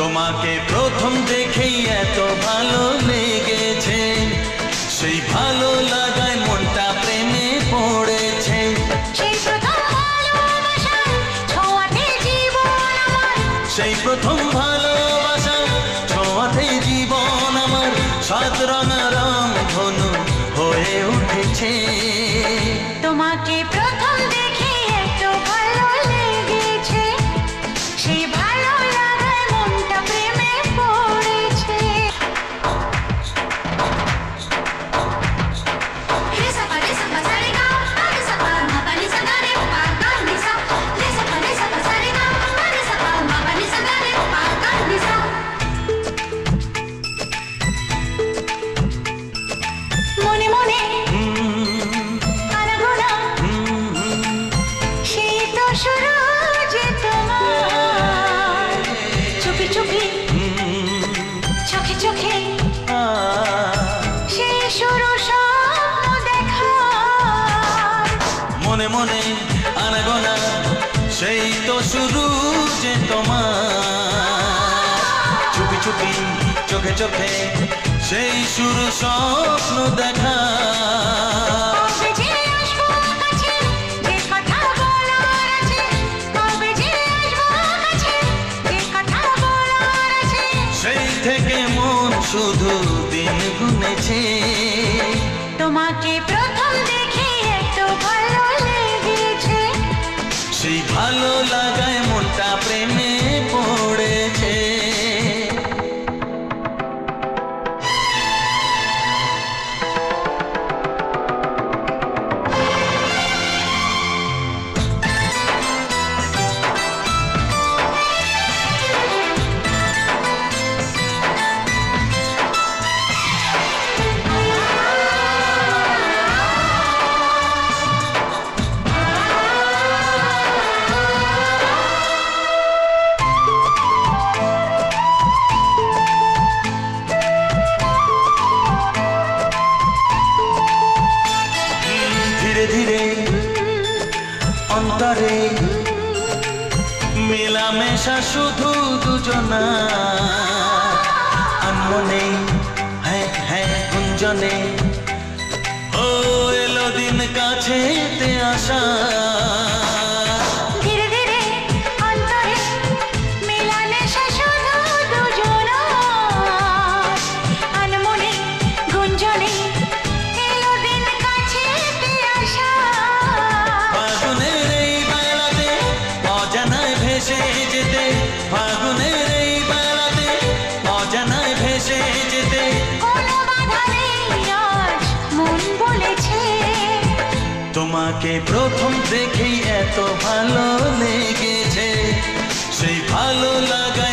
তোমাকে প্রথম দেখেই এত ভালো লেগেছে। সেই ভালো লাগায় মনটা প্রেমে পড়েছে। সেই প্রথম চোখে চোখে সেই শুরু স্বপ্ন দেখা মনে মনে আনাগোনা, সেই তো শুরু যে তোমার। চুপি চুপি, চোখে চোখে সেই শুরু স্বপ্ন দেখা। শুধু দিন গুনেছে। তোমাকে মেলামেশা শুধু দুজনা। আনমনে হ্যাঁ হ্যাঁ গুঞ্জনে। ও এলো দিন কাছেতে আশা। ভেসে যেতে ফাগুনের এই বেলাতে অজানায় ভেসে যেতে। তোমাকে প্রথম দেখেই এত ভালো লেগেছে। সেই ভালো লাগায়